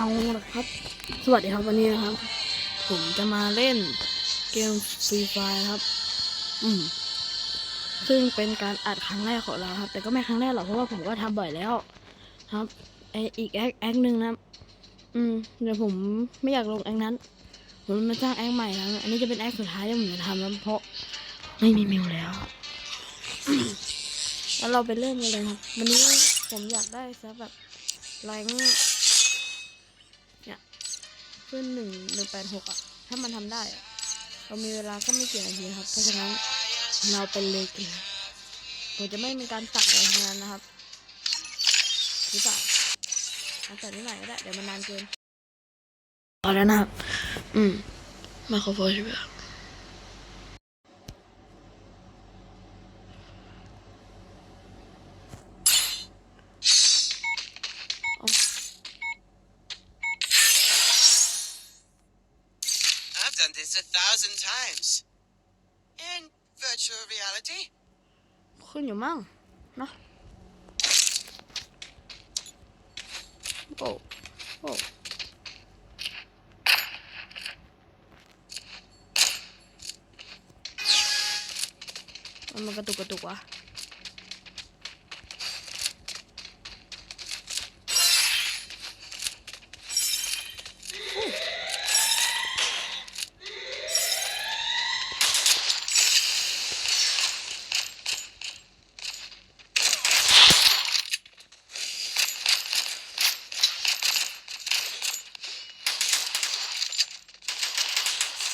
เอาละครับ สวัสดีครับวันนี้นะครับ ผมจะมาเล่นเกมฟรีไฟครับ อืม ซึ่งเป็นการอัดครั้งแรกของเราครับ แต่ก็ไม่ครั้งแรกหรอกเพราะว่าผมก็ทำบ่อยแล้ว ครับไออีกแอคแอคหนึ่งนะ อืมเดี๋ยวผมไม่อยากลงแอคนั้น ผมมาสร้างแอคใหม่แล้วอันนี้จะเป็นแอคสุดท้ายที่ผมจะทำแล้วเพราะไม่มีมิวแล้วแล้วเราไปเริ่มกันเลยครับ วันนี้ผมอยากได้สักแบบแรง ขึ้นหนึ่งหนึ่งแปดหกอะ ถ้ามันทำได้อะเรามีเวลาก็ไม่กี่นาทีครับ เพราะฉะนั้นเราเป็นเลยกันผมจะไม่มีการตัดอะไรทั้งนั้นนะครับหรือเปล่าอาแต่นิดหน่อยก็ได้ เดี๋ยวมันนานเกินพอแล้วนะครับ อืม มาขอโฟนใช่ไหมครับ I've done this a thousand times. In virtual reality. ขึ้นอยู่มั่งเนอะโอ้โอ้มันมัน กระตุกกระตุกวะ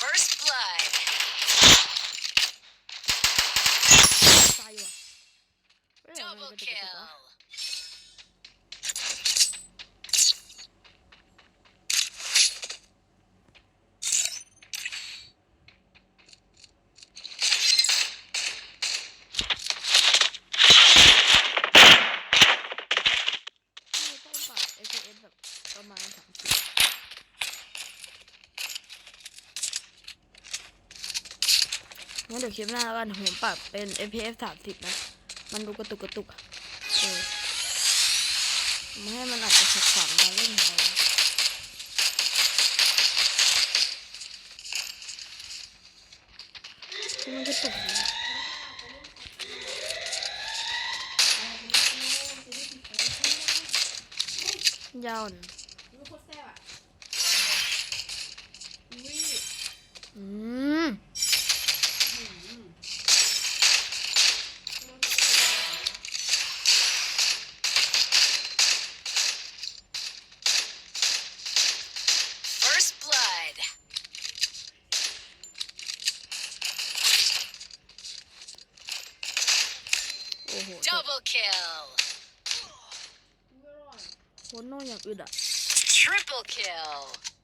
First blood. ตายอยู่อะเฮ้ยมันก Double ระตุกกระตุก kill. วะ ที่ต้องปรับ FPS แบบประมาณสามสิบ งั้นเดี๋ยวคลิปหน้าแล้วกันผมปรับเป็น FPS สามสิบนะ มันดูกระตุกกระตุกอะเออไม่ให้มันอาจจะขัดขวางการเล่นของเราคือมันกระตุกอยู่นะยาวนะอืม Triple kill.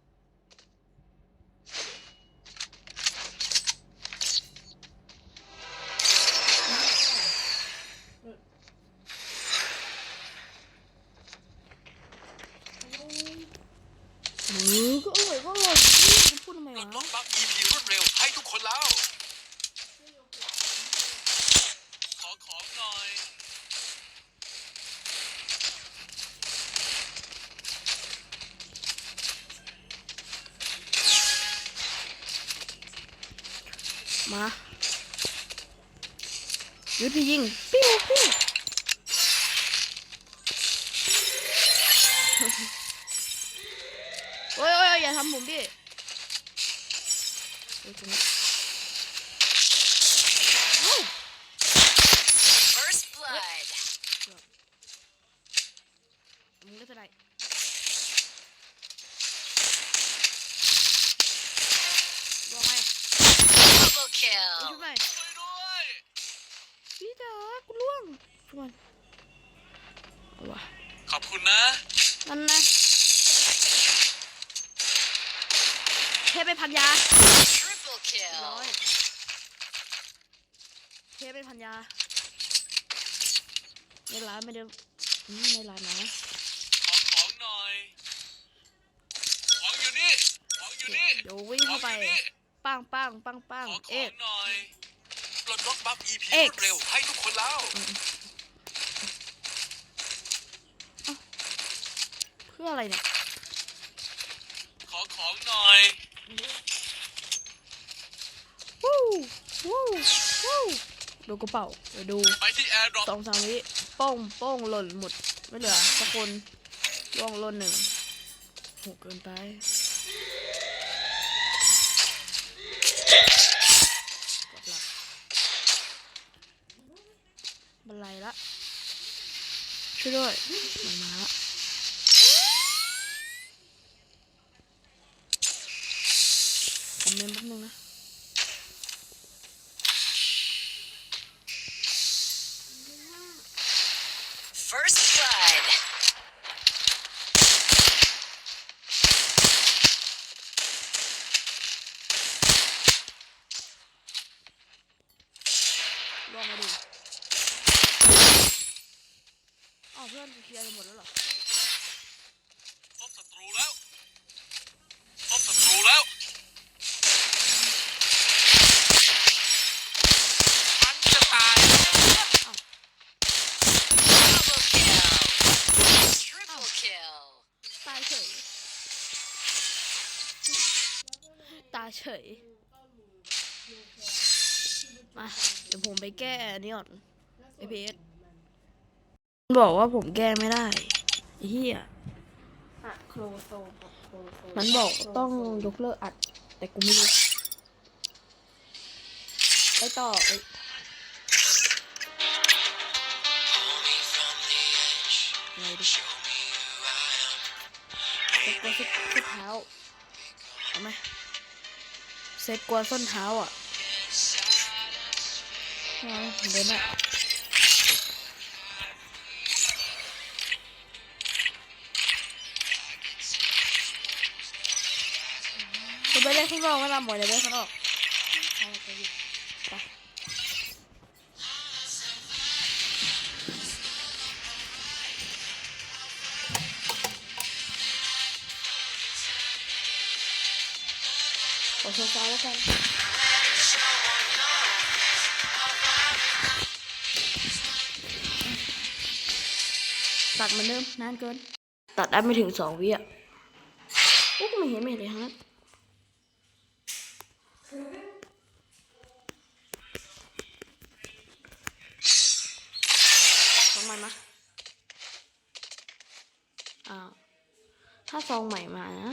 ยุดพี่ยิงปิ้วปิ้วโอ้ยโอ้ยอย่าทำผมดิโอ้ยตรงนี้เอ้า First blood. มึงได้เท่าไหร่รอไหม Double ช่วย kill. ไหม ช่วยด้วย พี่จ๋ากูล่ว งช่วยเอาวะขอบคุณนะนั่นนะเทไปพันยา Triple ร้อย kill. เทไปพันยาในร้านไม่ได้อืมในร้านนะขอของหน่อยของอยู่นี่ของอยู่นี่เดี๋ยววิ่งของเข้าอไปยู่นี่ปังปังปังปังขอขเอ็องดหน่อยปลดล็อกบัฟ EP ร X วดเร็วให้ทุกคนแล้ว พื่ออะไรเนี่ยของหน่อยวู้วู้วู้ดูกระเป๋าเดี๋ยวดูไปที่แอร์ดรอปสองสามวิโป้งโป้งหล่นหมด ไม่เหลือสักคนร่วงหล่นหนึ่งโหเกินไปกดหลับบันไลละช่วยด้วยมันมาละ คอมมนแป๊บนึงนะลองมาดูอ้าวเพื่อนเคลียร์หมดแล้วเหรอ พบศัตรูแล้วพบศัตรูแล้วมันจะตาย Double kill. Triple kill. ตายเฉย ตายเฉย มา เดี๋ยวผมไปแก้ อันนี่ก่อนไอพีเอสบอกว่าผมแก้ไม่ได้ไอ้เฮียอะโครโซครับโครโซมันบอกต้องยกเลิกอัด แต่กูไม่รู้ไปต่อไปอะไรดิเซ็ตกว่าเซ็ตเซ็ตเท้าเอาไหมเซ็ตกว่าส้นเท้าอะไม่เอาเดินอะคุณไปเล่นข้างนอกไม่ลำหมดเลยเล่นข้างนอกเอาไปดิไปขอ ตัดเหมันเดิมนานเกิน ตัดได้ไม่ถึงสองวิอะโอ้ไม่เห็นไม่เห็นเลยฮะซองใหม่มาอ้าวถ้าซองใหม่มานะ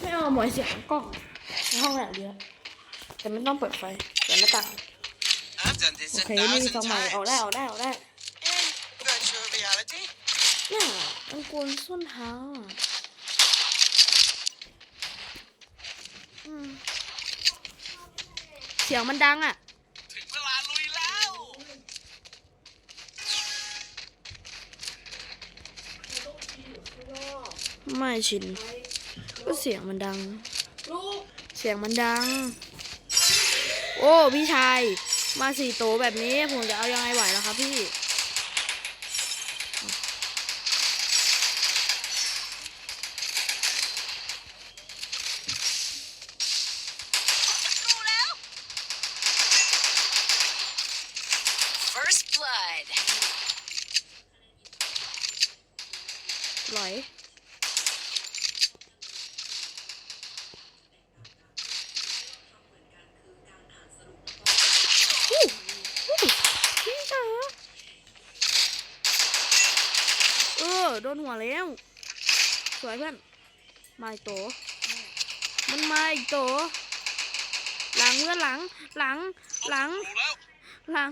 ไม่เอาหมวยเสียงกล้องในห้องอย่างเดียวแต่ไม่ต้องเปิดไฟเปิดหน้าต่าง I've done this โอ a เคนี่ thousand ซองใหม่ออก times. ได้ออกได้ออกได้ In virtual reality, เนี่ยมันกวนส้นเท้าอะอืมเสียงมันดังอะ ถึงเวลาลุยแล้ว ไม่ชิน ก็เสียงมันดังลูกเสียงมันดัง โอ้ พี่ชาย มาสี่โตวแบบนี้ ผมจะเอายังไงไหวแล้วครับพี่ First blood. ไหลอู้อู้พี่จ๋าเออ โดนหัวแล้ว สวยเพื่อน มาอีกโต มันมาอีกโต หลังเพื่อนหลัง หลังหลังรู้แล้วหลัง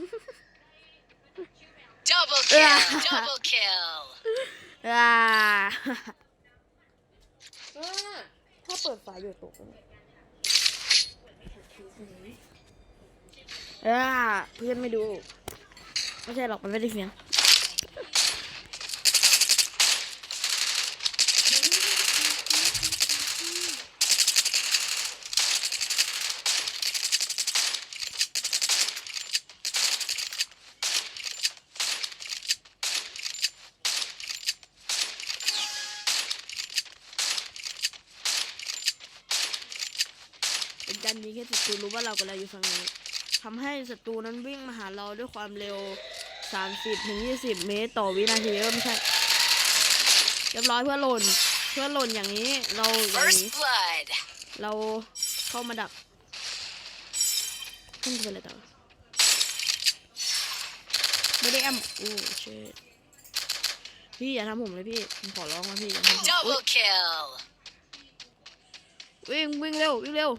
Double Yeah. kill. Double kill. อ่าอ่าถ้าเปิดฝาอยู่ตกอ่าเพื่อนไม่ดู ไม่ใช่หรอกมันไม่ได้เสียง เป็นการยิงให้ศัตรูรู้ว่าเรากำลังอยู่ฝั่งนี้ทำให้ศัตรูนั้นวิ่งมาหาเราด้วยความเร็ว 30ถึง20 เมตร ต่อวินาทีเออไม่ใช่เรียบร้อยเพื่อนหล่นเพื่อนหล่นอย่างนี้เราอย่าง First นี้ blood. เราเข้ามาดักขึ้นไปเลยต่อไม่ได้แอมโอ้เชดพี่อย่าทำผมเลยพี่ผมขอร้องนะพี่อย่าทำผมอุ๊ย Double kill. วิ่งวิ่งเร็ววิ่งเร็ว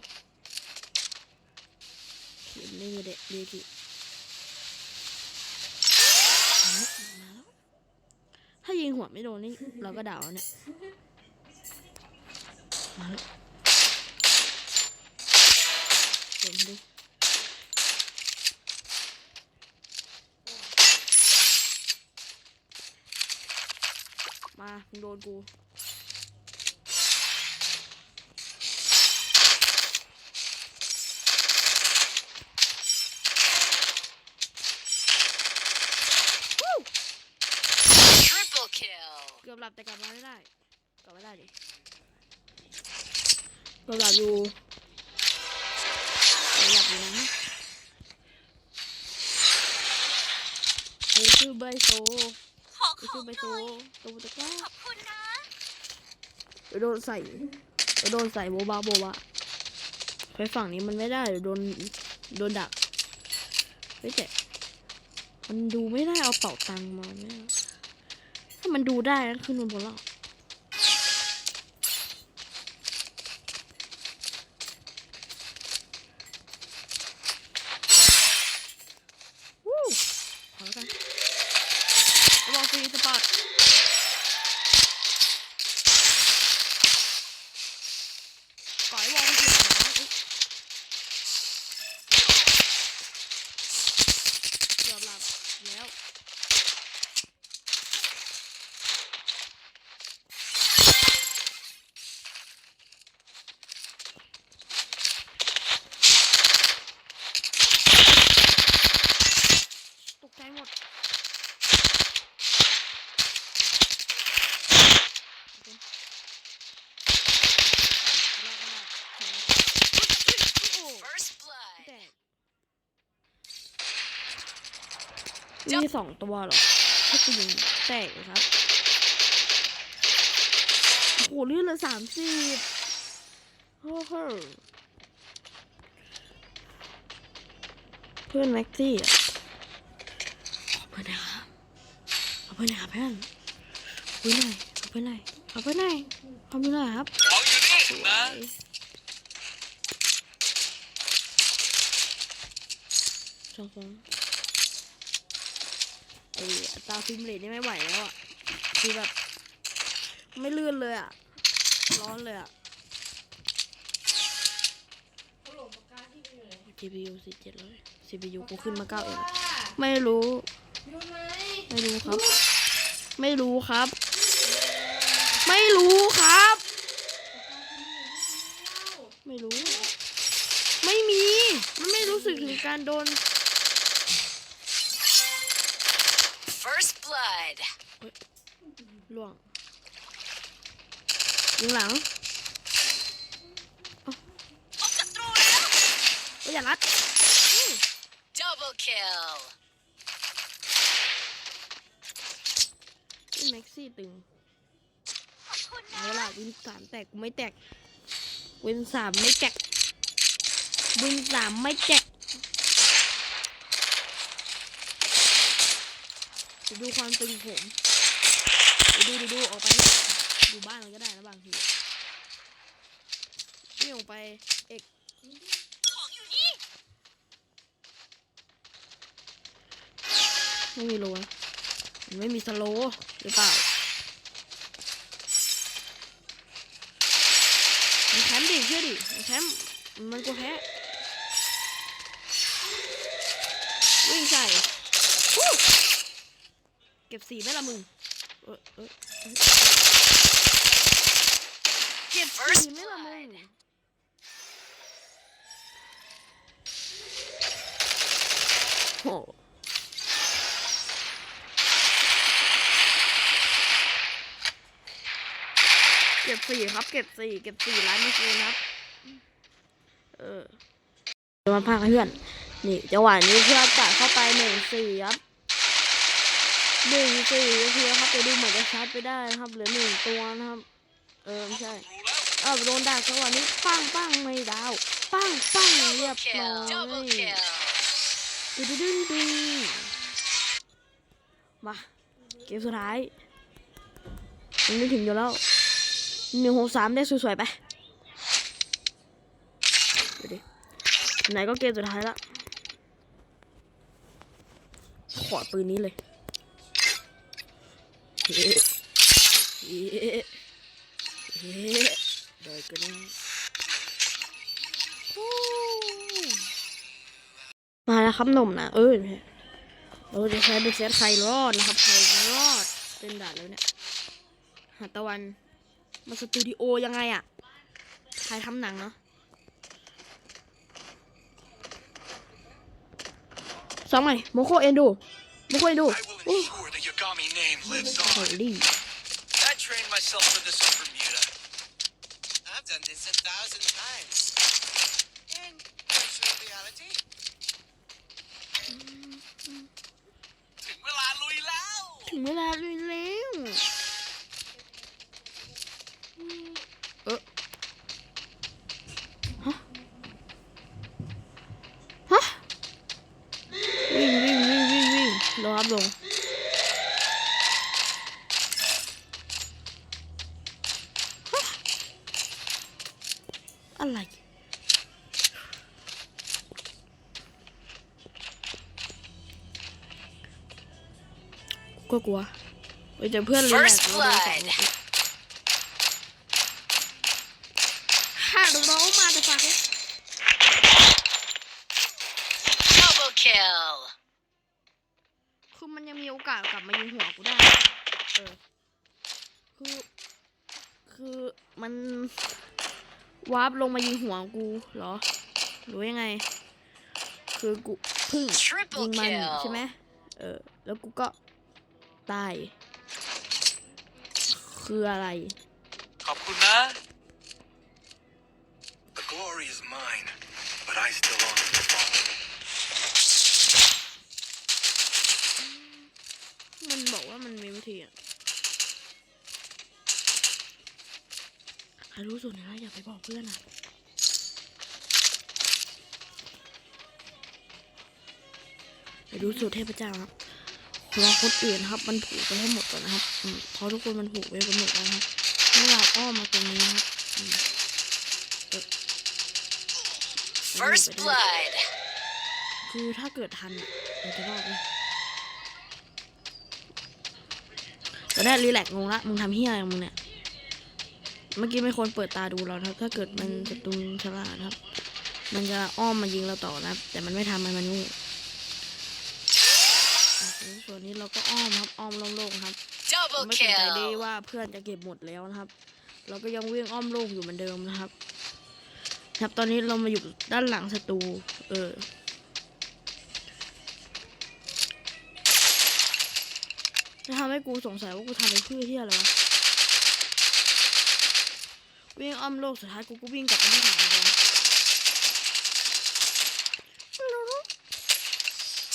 เขียนได้เด็ดดีกี่ถ้ายิงหัวไม่โดนนี่เราก็ดาวเนี่ยมาแล้วโดนดิมามึงโดนกู Triple kill. เกือบหลับ แต่กลับมาไม่ได้ กลับไม่ได้ดิเกือบหลับอยู่เกือบหลับอยู่นะเอ้ยชื่อใบโซเอ้ยชื่อใบโซตัวตะกร้าเดี๋ยวโดนใส่เดี๋ยวโดนใส่โบบาโบบาไปฝั่งนี้มันไม่ได้เดี๋ยวโดนโดนดักเฮ้ยแต่มันดูไม่ได้เอาเป่าตังค์มาเนี่ย ถ้ามันดูได้นั่นคือมันบนเราวู้ขอแล้วกันระบอกฟรีสปอร์ต สองตัวเหรอถ้ากูยิงแตกเลยครับโอ้โหเลื่อนละสามสิบโอ้โหเพื่อนแม็กซี่อะขอบคุณนะครับขอบคุณนะครับเพื่อนขอบคุณหน่อยขอบคุณหน่อยขอบคุณหน่อยขอบคุณหน่อยครับของอยู่นี่นะสองสอง ไอ้อัตราฟิล์มเรทนี่ไม่ไหวแล้วอะคือแบบ ไม่เลื่อนเลยอะ ร้อนเลยอะเขาหลงปากกาที่อยู่ไหน GPU สี่เจ็ดร้อย CPU กูขึ้นมาเก้าเองไม่รู้อยู่ไหนไม่รู้ครับ ไม่รู้ครับ ไม่รู้ครับ ไม่รู้ ไม่มี มันไม่รู้สึกถึงการโดน blood. ล่วงยิงหลังเอ้าเอ้ยอย่ารัด Double kill. นี่แม็กซี่ตึงเอาล่ะวินสามแตกกูไม่แตกวินสามไม่แตกวินสามไม่แตก เดี๋ยวดูความตึงผมเดี๋ยวดูดูดูออกไปดูบ้านมันก็ได้นะบางทีนี่ออกไปเอกไม่มีโลนะมันไม่มีสโลหรือเปล่ามันแคมป์ดิเชื่อดิมันแคมป์มันกลัวแพ้วิ่งใส่ เก็บสีไหมล่ะมึงเออเออเออเก็บสีไหมล่ะมึงโอ้เก็บสี่ครับ เก็บสี่เก็บสี่ร้านไม่คืนครับ เออจะมาพาเพื่อน นี่จังหวะนี้เพื่อนตัดเข้าไปหนึ่งสี่ครับ หนึ่งสี่ก็คือครับจะดูเหมือนจะชาร์จไปได้นะครับเหลือหนึ่งตัวนะครับ เออไม่ใช่อ้าวโดนดักจังหวะนี้ปังปังไม่ดาวปังปังเรียบร้อยดึงดึงดึงมาเกมสุดท้ายยังไม่ถึงอยู่แล้วหนึ่งหกสามได้สวยๆไปดี๋ยวดิไหนก็เกมสุดท้ายละขอปืนนี้เลย ได้กันมาแล้วครับหนุ่มนะเออเราจะใช้เป็นเซตใครรอดนะครับใครรอดเป็นด่านแล้วเนี่ยหาตะวันมาสตูดิโอยังไงอะใครทำหนังเนาะสองใหม่โมโคเอ็นดูโมโคเอ็นดู I will ensure the Yagami name lives โอ้ on. ดี I trained myself for this on Bermuda. I've done this a thousand times. In virtual reality. ถึงเวลาลุยแล้ว ถึงเวลาลุยแล้วเออฮะ ฮะ วิ่งวิ่งวิ่งวิ่งวิ่งรอครับลง ก็กลัวไปเจอเพื่อนเลยแหละ First เราโดนสอง blood ฮัลโหลมาจะฝาก Double kill. คือมันยังมีโอกาสกลับมายิงหัวกูได้ เออ คือ คือมันวาร์ปลงมายิงหัวกูเหรอ หรือว่ายังไง คือกูเพึ่ง Triple ยิงมัน kill ใช่ไหมเออ แล้วกูก็ ตายคืออะไร ขอบคุณนะ The glory is mine, but I still honor the fallen. มันบอกว่ามันมีวิธีอะใครรู้สูตรไหนอยอย่าไปบอกเพื่อนอะ ไปดูสูตรเทพเจ้าครับ รอคนอื่นครับ มันผูกไปให้หมดก่อนนะครับอืมเพราะทุกคนมันผูกไว้กันหมดแล้วนะครับไม่เราอ้อมมาตรงนี้นะครับอืมเอ๊ะ First ไปด้วย blood. คือถ้าเกิดทันอะเราจะรอดไหมตอนแรกรีแลกซ์งงละมึงทำเฮียอะไรของมึงเนี่ย เมื่อกี้ไม่ควรเปิดตาดูเรานะครับ ถ้าเกิดมันศัตรูฉลาดครับ มันจะอ้อมมายิงเราต่อนะครับแต่มันไม่ทำมันมันงูอะ ส่วนนี้เราก็อ้อมครับอ้อมโล่งๆครับเรา Double ไม่สนใจดี kill. ว่าเพื่อนจะเก็บหมดแล้วนะครับ เราก็ยังวิ่งอ้อมโลกอยู่เหมือนเดิมนะครับ ครับตอนนี้เรามาอยู่ด้านหลังศัตรูเออจะทำให้กูสงสัยว่ากูทำไปเพื่อที่อะไรวะวิ่งอ้อมโลกสุดท้ายกูก็วิ่งกลับมาที่ฐานเหมือนเดิม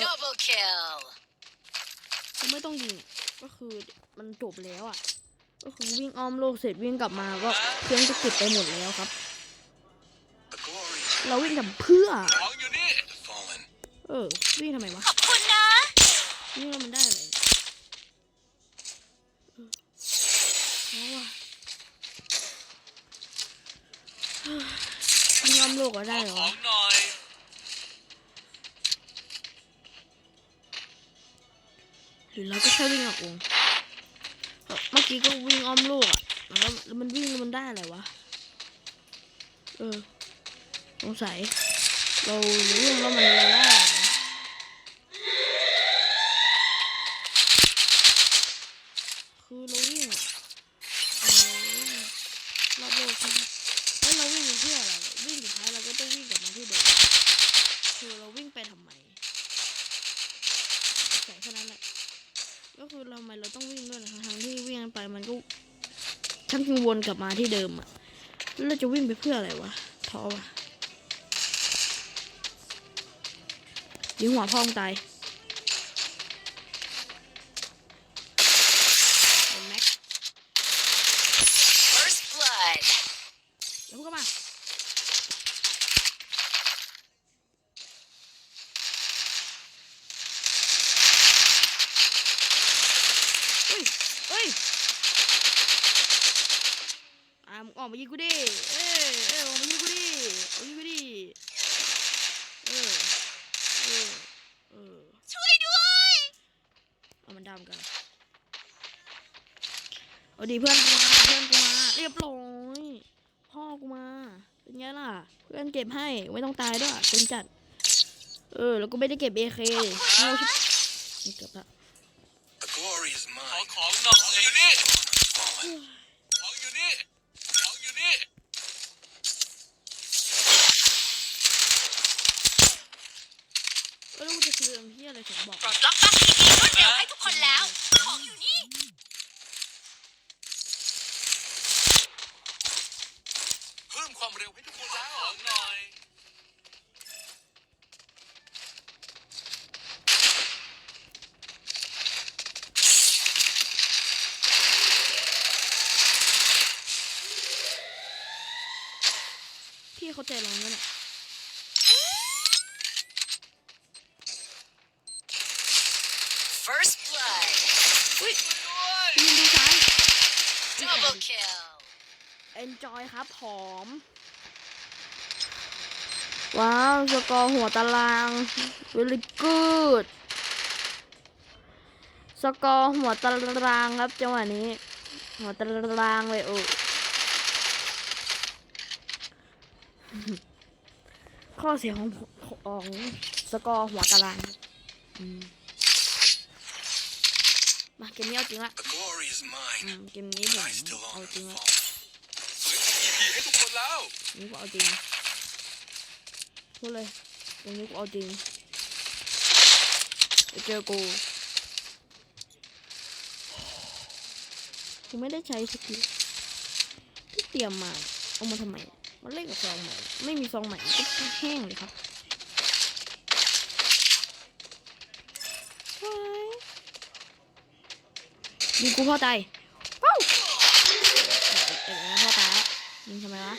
Double ไม่ต้องยิงก็คือมันจบแล้วอะ ก็คือวิ่งอ้อมโลกเสร็จวิ่งกลับมาก็เพื่อนก็เก็บไปหมดแล้วครับ เราวิ่งกับเพื่อ เออ วิ่งทำไมวะขอบคุณนะวิ่งแล้วมันได้อะไรเออเอาว่ะวิ่งอ้อมโลกก็ได้เหรอ หรือเราก็แค่วิ่งออกวงเมื่อกี้ก็วิ่งอ้อมโลกอะแล้วแล้วมันวิ่งแล้วมันได้อะไรวะ เออสงสัยเรารู้ว่ามันอะไรได้อะไรคือเราวิ่งอะเออเราวิ่งรอบโลกใช่ไหมแล้วเราวิ่งเพื่ออะไรวะวิ่งสุดท้ายเราก็ต้องวิ่งกลับมาที่เดิมคือเราวิ่งไปทำไมใส่แค่นั้นแหละ ก็คือเราทำไมเราต้องวิ่งด้วยนะคะทั้งที่วิ่งไปมันก็ช่างวนก ลับมาที่เดิมอะแล้วเราจะวิ่งไปเพื่ออะไรวะท้อวะยิงหัวพองตายเป็นแม็ก First blood. มึงออกมายิงกูดิ เอ้ยเอ้ยออกมายิงกูดิออกมายิงกูดิ เออ เออ เออ ช่วยด้วย เอามันดำกัน เอา ดีเพื่อนกูมาเพื่อนกูมาเรียบร้อยพ่อกูมาเป็นไงล่ะ เพื่อนเก็บให้ไม่ต้องตายด้วยเป็นจัด เออ แล้วกูไม่ได้เก็บเอเคเงาชิบเกือบละขอ mine. ของหน่องอยู่นี่ของอยู่นี่ของอยู่นี่เออแล้วกูจะซื้ออันที่อะไรถึงบอก ปลดล็อกบัคทีวีรวดเร็วให้ทุกคนแล้ว ของอยู่นี่ เพิ่มความเร็วให้ทุกคนแล้วของหน่อย พี่เขาใจร้อนกันอะ First blood อุ้ย ด้วย ยินดีซ้าย double kill enjoy ครับผอม ว้าวสกอร์หัวตาราง really good สกอร์หัวตารางครับจังหวะนี้ หัวตารางเลยโอ้ข้อเสียของของสกอร์หัวตารางอืมมาเกมนี้เอาจริงละ The glory is อื mine. มเกมนี้ผม I still เอา honor จริง the ละ fallen. เฮ้ย EP ให้ทุกคน แล้วนี่กูเอาจริงพูดเลยตรงนี้กูเอาจริงไปเจอกูกูไม่ได้ใช้สกิลที่เตรียมมาเอามาทำไมมันเล่นกับซองใหม่ ไม่มีซองใหม่ก็แห้งเลยครับว้ายยิงกูพ่อตายว้าวเอ็งพ่อตายแล้ว ยิงทำไมวะ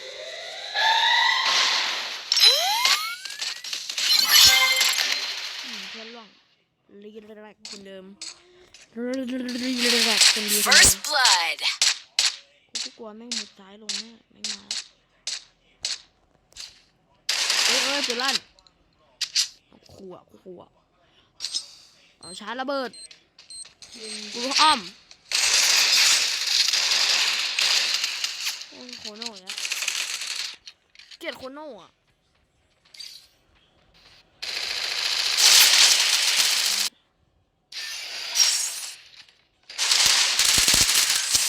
อืมเพื่อนล่วงรีแรกคนเดิมรีแรกคนดีคนเดิม First blood กูก็กลัวแม่งมุดซ้ายลงแน่แม่งมาเอ้ยเอ้ยปืนลั่นเอาขู่อะกูขู่อะเอาชาร์จระเบิดกูอ้อม โอ้ยโคโน่เนี่ยเกลียดโคโน่อะ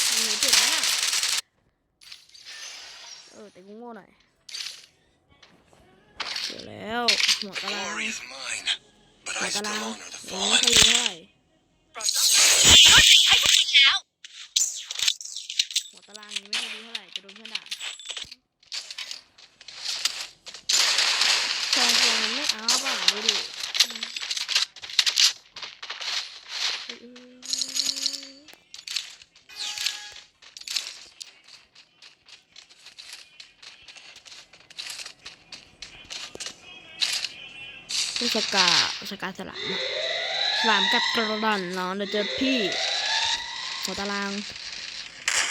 หนูเจ็บมากเออแต่กูโง่หน่อยเดี๋ยวแล้วหัว The ตาราง glory is mine. But หัว I ตา still ราง honor the ยังไม่ fallen. ค่อยดีเท่าไหร่ สกาสกาสลามสลามกัดกระดอนเนาะเดี๋ยวเจอพี่หัวตาราง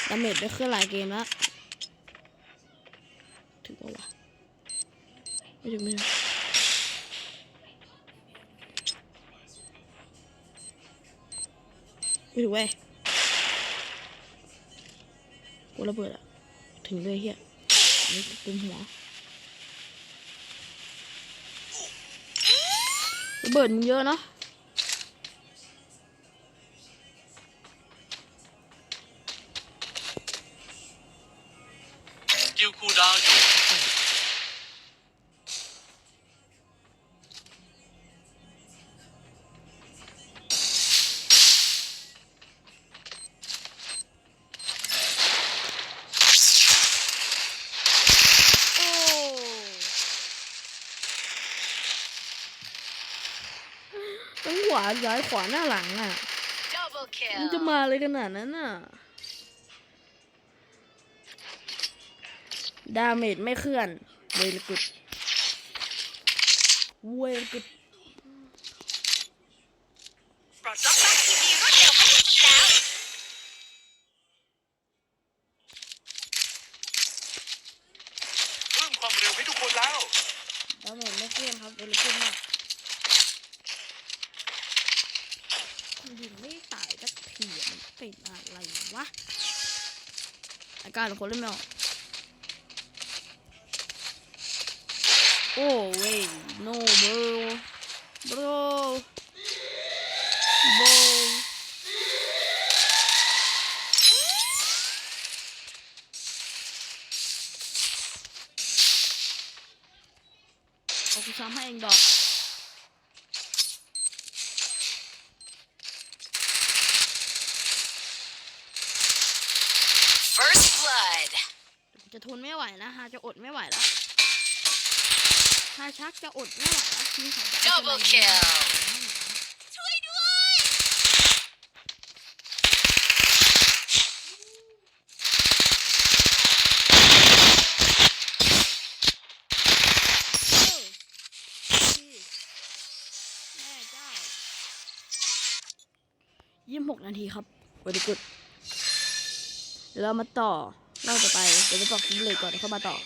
ดาเมจได้ขึ้นหลายเกมแล้วถึงปะวะไม่ถึงไม่ถึงไม่ถึงเว้ยกูระเบิดอะถึงเลยเฮียอันนี่เต็มหัวระ เบิร์นเยอะเนาะ ทั้งขวาซ้ายขวาหน้าหลังอะ double มันจะ kill มาเลยขนาดนั้นน่ะ ดาเมจไม่เคลื่อนเวลกุดเวลกุด ปลดล็อกบัคทีวีรวดเร็วให้ทุกคนแล้ว เกิดอะไรขึ้นมากยิงไม่ตายสักทีอะมันเป็นอะไรวะ อาการของคนเล่นไม่ออกโอ้เว้ย no bro bro bro เอากูซ้ำให้เองดอก First blood จะ ทนไม่ไหวนะฮาจะอดไม่ไหวแล้วฮาชักจะอดไม่ไหวแล้วทิ้งเขาจะเอา double ไป kill ช่วยด้วยเออพี่แม่เจ้ายี่สิบหกนาทีครับวันดีกุดเดี๋ยวเรามาต่อ เล่าต่อไป เดี๋ยวจะบอกคลิปเลยก่อนเข้ามาต่อ